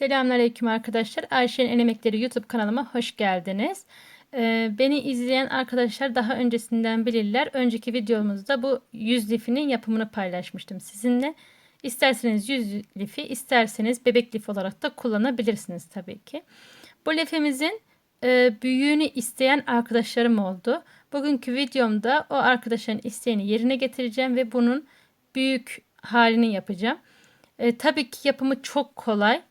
Selamünaleyküm arkadaşlar. Ayşe'nin El Emekleri YouTube kanalıma hoş geldiniz. Ee, beni izleyen arkadaşlar daha öncesinden bilirler. Önceki videomuzda bu yüz lifinin yapımını paylaşmıştım sizinle. İsterseniz yüz lifi, isterseniz bebek lif olarak da kullanabilirsiniz tabii ki. Bu lifimizin e, büyüğünü isteyen arkadaşlarım oldu. Bugünkü videomda o arkadaşların isteğini yerine getireceğim ve bunun büyük halini yapacağım. E, tabii ki yapımı çok kolay.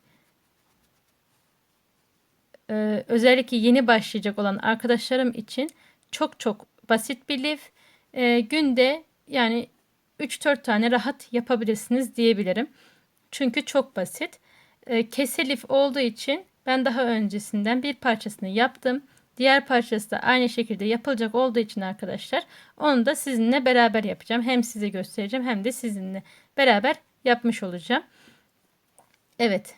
Ee, özellikle yeni başlayacak olan arkadaşlarım için çok çok basit bir lif. Ee, günde yani 3-4 tane rahat yapabilirsiniz diyebilirim. Çünkü çok basit. Ee, kese lif olduğu için ben daha öncesinden bir parçasını yaptım. Diğer parçası da aynı şekilde yapılacak olduğu için arkadaşlar onu da sizinle beraber yapacağım. Hem size göstereceğim hem de sizinle beraber yapmış olacağım. Evet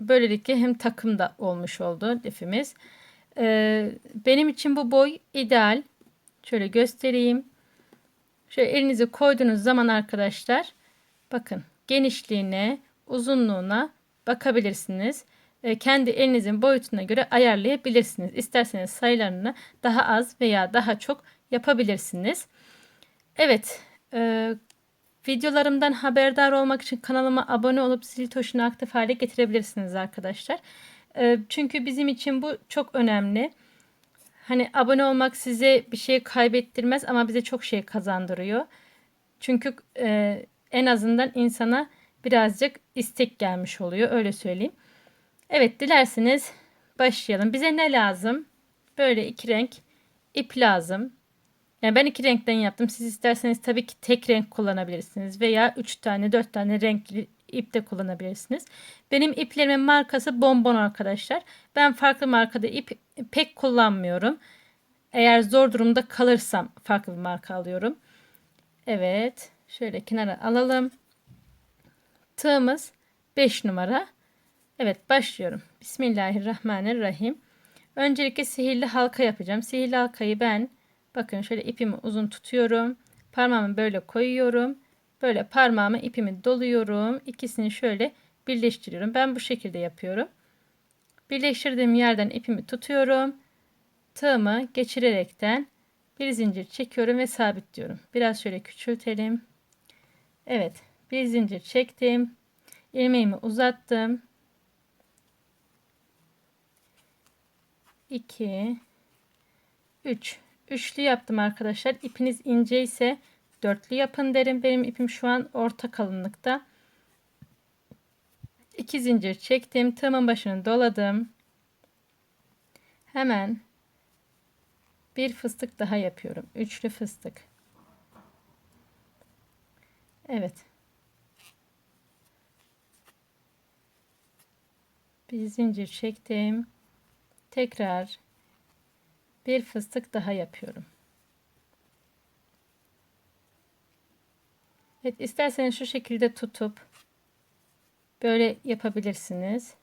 Böylelikle hem takım da olmuş oldu lifimiz. Ee, benim için bu boy ideal. Şöyle göstereyim. Şöyle elinizi koyduğunuz zaman arkadaşlar bakın genişliğine, uzunluğuna bakabilirsiniz. Ee, kendi elinizin boyutuna göre ayarlayabilirsiniz. İsterseniz sayılarını daha az veya daha çok yapabilirsiniz. Evet, e, Videolarımdan haberdar olmak için kanalıma abone olup zil tuşunu aktif hale getirebilirsiniz arkadaşlar. Ee, çünkü bizim için bu çok önemli. Hani abone olmak size bir şey kaybettirmez ama bize çok şey kazandırıyor. Çünkü e, en azından insana birazcık istek gelmiş oluyor öyle söyleyeyim. Evet dilerseniz başlayalım. Bize ne lazım? Böyle iki renk ip lazım. Yani ben iki renkten yaptım. Siz isterseniz tabii ki tek renk kullanabilirsiniz veya üç tane dört tane renkli ip de kullanabilirsiniz. Benim iplerimin markası Bonbon arkadaşlar. Ben farklı markada ip pek kullanmıyorum. Eğer zor durumda kalırsam farklı bir marka alıyorum. Evet. Şöyle kenara alalım. Tığımız 5 numara. Evet başlıyorum. Bismillahirrahmanirrahim. Öncelikle sihirli halka yapacağım. Sihirli halkayı ben Bakın şöyle ipimi uzun tutuyorum. Parmağımı böyle koyuyorum. Böyle parmağımı ipimi doluyorum. İkisini şöyle birleştiriyorum. Ben bu şekilde yapıyorum. Birleştirdiğim yerden ipimi tutuyorum. Tığımı geçirerekten bir zincir çekiyorum ve sabitliyorum. Biraz şöyle küçültelim. Evet, bir zincir çektim. ilmeğimi uzattım. 2 3 Üçlü yaptım arkadaşlar. İpiniz ince ise dörtlü yapın derim. Benim ipim şu an orta kalınlıkta. İki zincir çektim. Tığımın başını doladım. Hemen bir fıstık daha yapıyorum. Üçlü fıstık. Evet. Bir zincir çektim. Tekrar bir fıstık daha yapıyorum. Evet isterseniz şu şekilde tutup böyle yapabilirsiniz.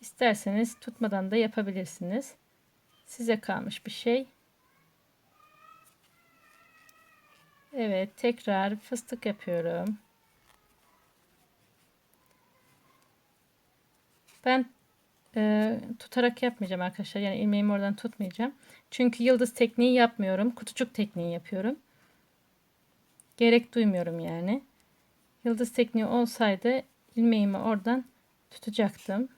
İsterseniz tutmadan da yapabilirsiniz. Size kalmış bir şey. Evet tekrar fıstık yapıyorum. Ben e, tutarak yapmayacağım arkadaşlar. Yani ilmeğimi oradan tutmayacağım. Çünkü yıldız tekniği yapmıyorum. Kutucuk tekniği yapıyorum. Gerek duymuyorum yani. Yıldız tekniği olsaydı ilmeğimi oradan tutacaktım.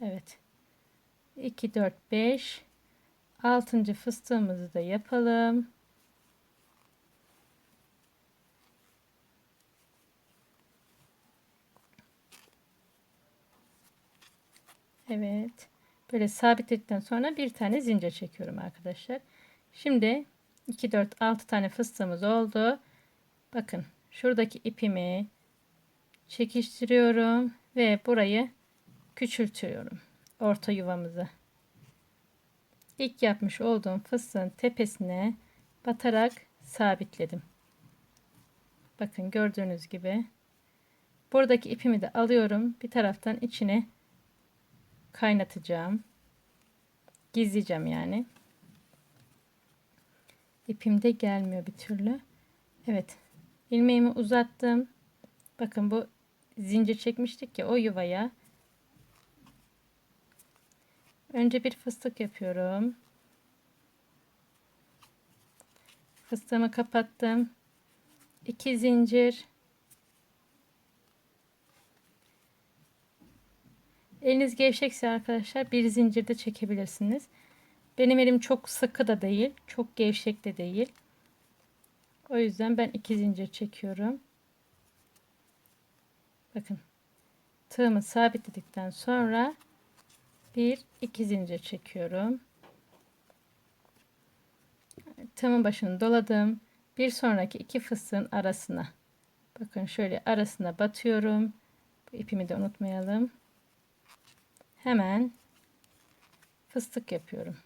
Evet. 2 4 5 6. fıstığımızı da yapalım. Evet. Böyle sabitledikten sonra bir tane zincir çekiyorum arkadaşlar. Şimdi 2 4 6 tane fıstığımız oldu. Bakın şuradaki ipimi çekiştiriyorum ve burayı küçültüyorum. Orta yuvamızı. İlk yapmış olduğum fıstığın tepesine batarak sabitledim. Bakın gördüğünüz gibi buradaki ipimi de alıyorum. Bir taraftan içine kaynatacağım. Gizleyeceğim yani. İpim de gelmiyor bir türlü. Evet. ilmeğimi uzattım. Bakın bu zincir çekmiştik ya o yuvaya önce bir fıstık yapıyorum. Fıstığımı kapattım. 2 zincir. Eliniz gevşekse arkadaşlar bir zincir de çekebilirsiniz. Benim elim çok sıkı da değil, çok gevşek de değil. O yüzden ben iki zincir çekiyorum. Bakın. Tığımı sabitledikten sonra bir iki zincir çekiyorum. Tığımın başını doladım. Bir sonraki iki fıstığın arasına. Bakın şöyle arasına batıyorum. Bu ipimi de unutmayalım. Hemen fıstık yapıyorum.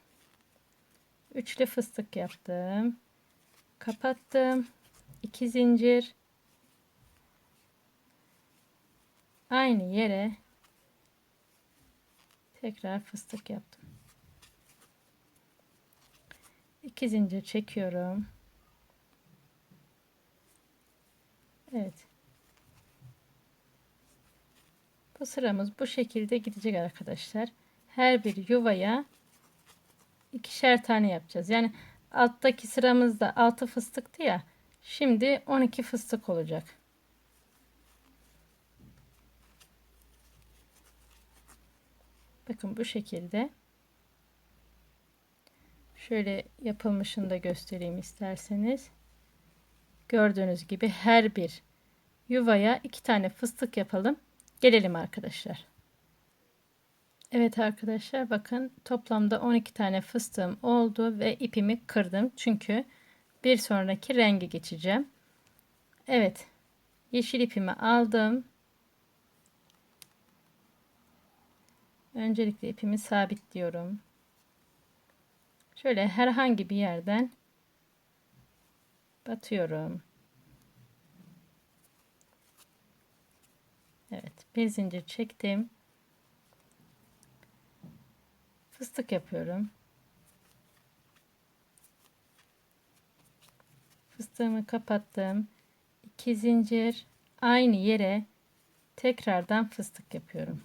Üçlü fıstık yaptım. Kapattım. 2 zincir. Aynı yere tekrar fıstık yaptım. 2 zincir çekiyorum. Evet. Bu sıramız bu şekilde gidecek arkadaşlar. Her bir yuvaya ikişer tane yapacağız. Yani alttaki sıramızda 6 fıstıktı ya. Şimdi 12 fıstık olacak. Bakın bu şekilde. Şöyle yapılmışını da göstereyim isterseniz. Gördüğünüz gibi her bir yuvaya iki tane fıstık yapalım. Gelelim arkadaşlar. Evet arkadaşlar bakın toplamda 12 tane fıstığım oldu ve ipimi kırdım. Çünkü bir sonraki rengi geçeceğim. Evet yeşil ipimi aldım. Öncelikle ipimi sabitliyorum. Şöyle herhangi bir yerden batıyorum. Evet bir zincir çektim. Fıstık yapıyorum. Fıstığımı kapattım. 2 zincir aynı yere tekrardan fıstık yapıyorum.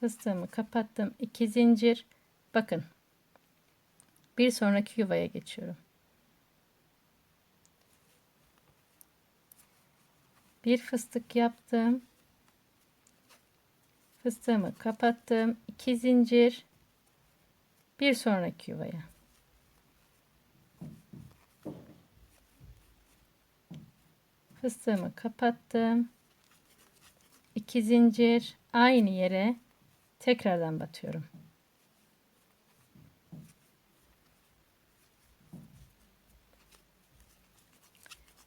Fıstığımı kapattım. 2 zincir. Bakın. Bir sonraki yuvaya geçiyorum. Bir fıstık yaptım. Fıstığımı kapattım. 2 zincir. Bir sonraki yuvaya. Fıstığımı kapattım. 2 zincir aynı yere tekrardan batıyorum.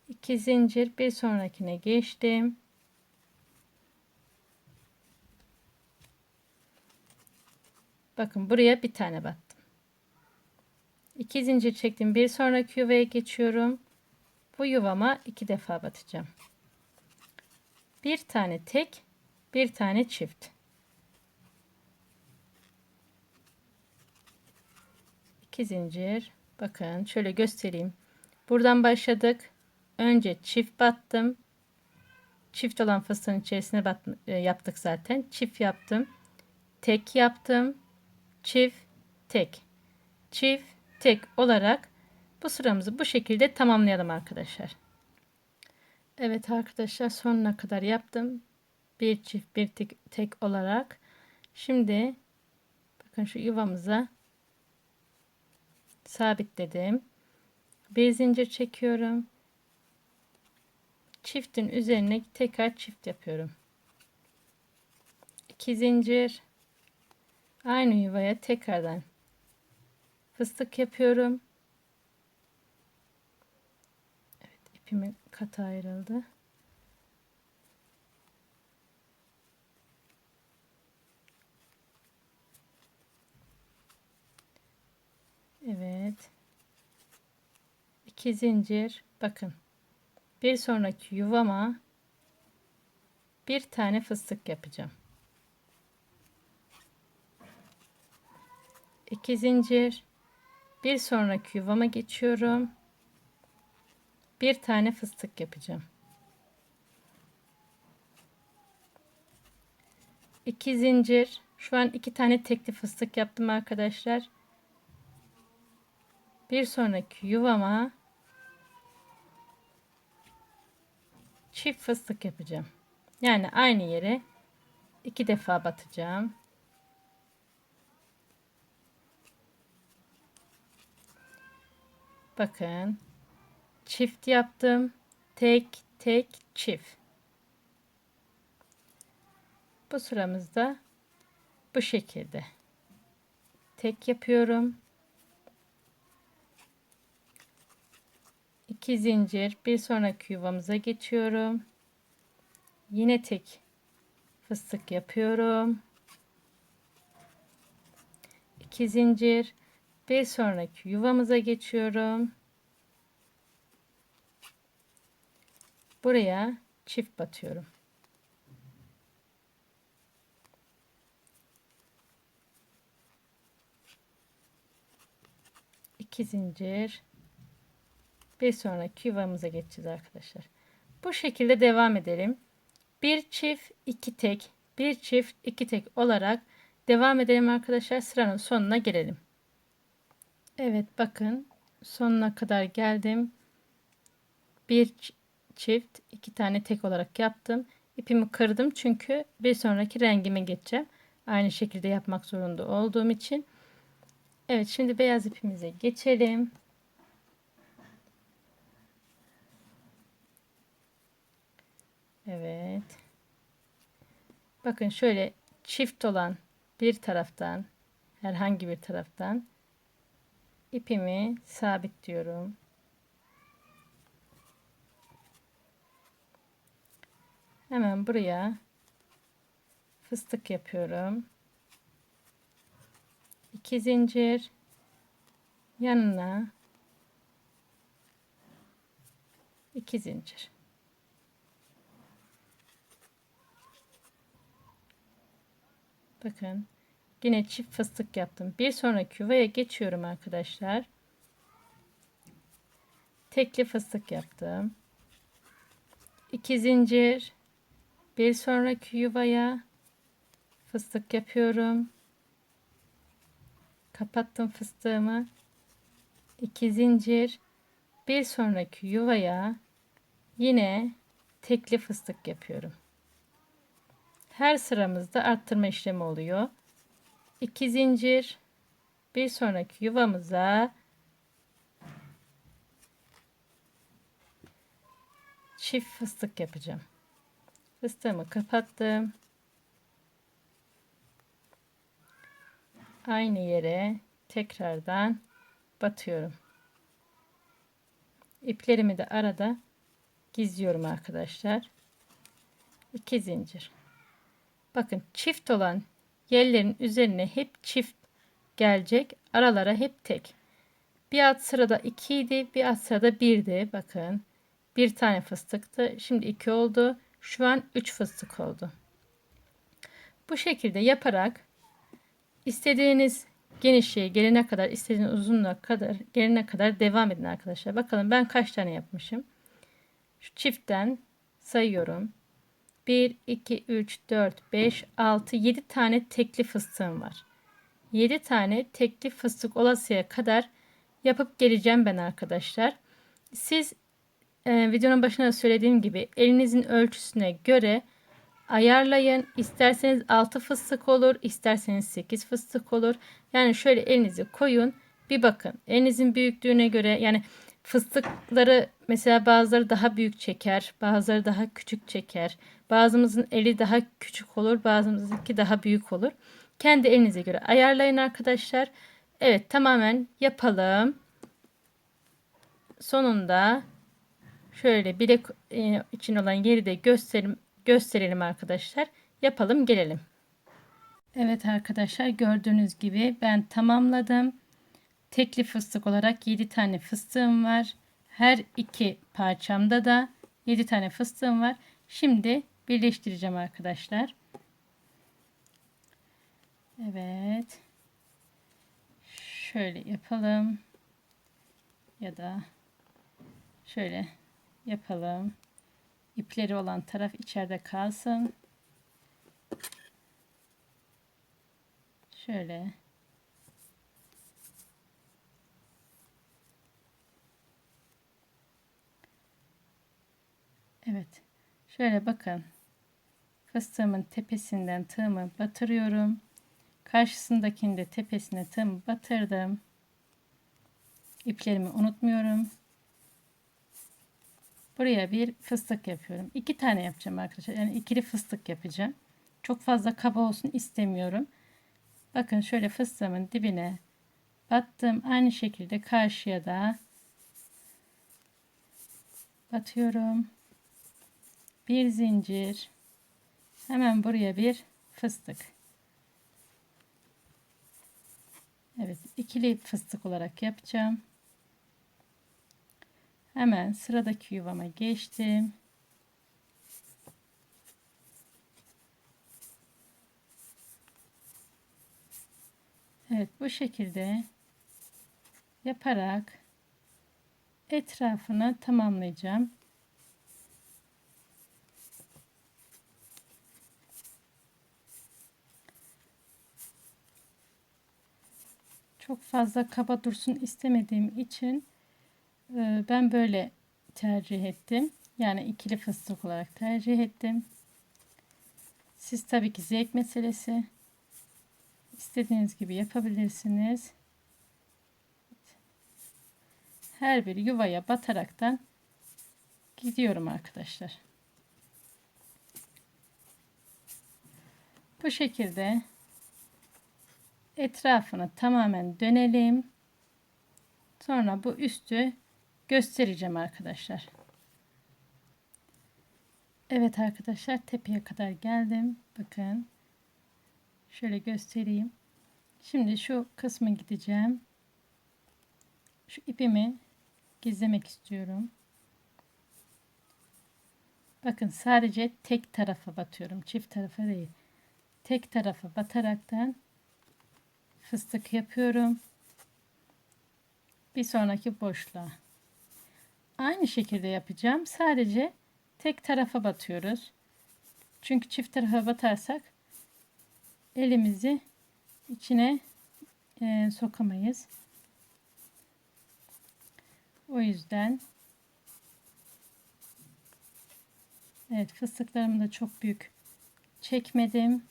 İki zincir bir sonrakine geçtim. Bakın buraya bir tane battım. İki zincir çektim. Bir sonraki yuvaya geçiyorum. Bu yuvama iki defa batacağım. Bir tane tek, bir tane çift. İki zincir. Bakın şöyle göstereyim. Buradan başladık. Önce çift battım. Çift olan fıstığın içerisine bat, e, yaptık zaten. Çift yaptım. Tek yaptım çift, tek, çift, tek olarak bu sıramızı bu şekilde tamamlayalım arkadaşlar. Evet arkadaşlar sonuna kadar yaptım. Bir çift bir tek, tek olarak. Şimdi bakın şu yuvamıza sabitledim. Bir zincir çekiyorum. Çiftin üzerine tekrar çift yapıyorum. 2 zincir Aynı yuvaya tekrardan fıstık yapıyorum. Evet ipimi kat ayrıldı. Evet. iki zincir bakın bir sonraki yuvama bir tane fıstık yapacağım. 2 zincir bir sonraki yuvama geçiyorum. Bir tane fıstık yapacağım. 2 zincir. Şu an iki tane tekli fıstık yaptım arkadaşlar. Bir sonraki yuvama çift fıstık yapacağım. Yani aynı yere iki defa batacağım. Bakın çift yaptım. Tek tek çift. Bu sıramızda bu şekilde. Tek yapıyorum. 2 zincir bir sonraki yuvamıza geçiyorum. Yine tek fıstık yapıyorum. 2 zincir bir sonraki yuvamıza geçiyorum. Buraya çift batıyorum. İki zincir bir sonraki yuvamıza geçeceğiz arkadaşlar. Bu şekilde devam edelim. Bir çift iki tek bir çift iki tek olarak devam edelim arkadaşlar. Sıranın sonuna gelelim. Evet bakın sonuna kadar geldim. Bir çift iki tane tek olarak yaptım. İpimi kırdım çünkü bir sonraki rengime geçeceğim. Aynı şekilde yapmak zorunda olduğum için. Evet şimdi beyaz ipimize geçelim. Evet. Bakın şöyle çift olan bir taraftan herhangi bir taraftan ipimi sabitliyorum. Hemen buraya fıstık yapıyorum. 2 zincir yanına 2 zincir. Bakın yine çift fıstık yaptım. Bir sonraki yuvaya geçiyorum arkadaşlar. Tekli fıstık yaptım. 2 zincir bir sonraki yuvaya fıstık yapıyorum. Kapattım fıstığımı. 2 zincir bir sonraki yuvaya yine tekli fıstık yapıyorum. Her sıramızda arttırma işlemi oluyor. 2 zincir bir sonraki yuvamıza çift fıstık yapacağım. Fıstığımı kapattım. Aynı yere tekrardan batıyorum. İplerimi de arada gizliyorum arkadaşlar. 2 zincir. Bakın çift olan yerlerin üzerine hep çift gelecek. Aralara hep tek. Bir alt sırada 2 idi. Bir alt sırada 1'di. Bakın. Bir tane fıstıktı. Şimdi 2 oldu. Şu an 3 fıstık oldu. Bu şekilde yaparak istediğiniz genişliğe gelene kadar, istediğiniz uzunluğa kadar gelene kadar devam edin arkadaşlar. Bakalım ben kaç tane yapmışım. Şu çiftten sayıyorum. 1, 2, 3, 4, 5, 6, 7 tane tekli fıstığım var. 7 tane tekli fıstık olasıya kadar yapıp geleceğim ben arkadaşlar. Siz e, videonun başında söylediğim gibi elinizin ölçüsüne göre ayarlayın. İsterseniz 6 fıstık olur, isterseniz 8 fıstık olur. Yani şöyle elinizi koyun, bir bakın. Elinizin büyüklüğüne göre yani fıstıkları mesela bazıları daha büyük çeker, bazıları daha küçük çeker. Bazımızın eli daha küçük olur, bazımızınki daha büyük olur. Kendi elinize göre ayarlayın arkadaşlar. Evet tamamen yapalım. Sonunda şöyle bilek e, için olan yeri de gösterelim, gösterelim arkadaşlar. Yapalım gelelim. Evet arkadaşlar gördüğünüz gibi ben tamamladım. Tekli fıstık olarak 7 tane fıstığım var. Her iki parçamda da 7 tane fıstığım var. Şimdi birleştireceğim arkadaşlar. Evet. Şöyle yapalım. Ya da şöyle yapalım. İpleri olan taraf içeride kalsın. Şöyle. Evet. Şöyle bakın. Fıstığımın tepesinden tığımı batırıyorum. Karşısındakini de tepesine tığımı batırdım. İplerimi unutmuyorum. Buraya bir fıstık yapıyorum. İki tane yapacağım arkadaşlar. Yani ikili fıstık yapacağım. Çok fazla kaba olsun istemiyorum. Bakın şöyle fıstığımın dibine battım. Aynı şekilde karşıya da batıyorum. Bir zincir. Hemen buraya bir fıstık. Evet, ikili fıstık olarak yapacağım. Hemen sıradaki yuvama geçtim. Evet, bu şekilde yaparak etrafını tamamlayacağım. Çok fazla kaba dursun istemediğim için e, ben böyle tercih ettim. Yani ikili fıstık olarak tercih ettim. Siz tabii ki zevk meselesi. İstediğiniz gibi yapabilirsiniz. Her bir yuvaya bataraktan gidiyorum arkadaşlar. Bu şekilde etrafını tamamen dönelim. Sonra bu üstü göstereceğim arkadaşlar. Evet arkadaşlar tepeye kadar geldim. Bakın. Şöyle göstereyim. Şimdi şu kısmı gideceğim. Şu ipimi gizlemek istiyorum. Bakın sadece tek tarafa batıyorum. Çift tarafa değil. Tek tarafa bataraktan fıstık yapıyorum. Bir sonraki boşluğa. Aynı şekilde yapacağım. Sadece tek tarafa batıyoruz. Çünkü çift tarafa batarsak elimizi içine e, sokamayız. O yüzden Evet fıstıklarımı da çok büyük çekmedim.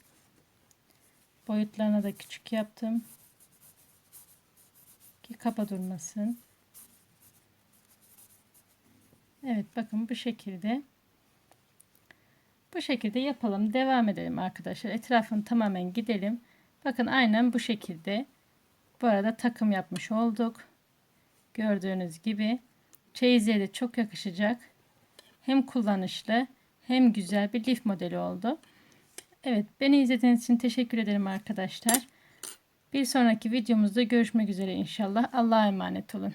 Boyutlarına da küçük yaptım. Ki kaba durmasın. Evet bakın bu şekilde. Bu şekilde yapalım. Devam edelim arkadaşlar. Etrafını tamamen gidelim. Bakın aynen bu şekilde. Bu arada takım yapmış olduk. Gördüğünüz gibi. Çeyizliğe de çok yakışacak. Hem kullanışlı hem güzel bir lif modeli oldu. Evet beni izlediğiniz için teşekkür ederim arkadaşlar. Bir sonraki videomuzda görüşmek üzere inşallah. Allah'a emanet olun.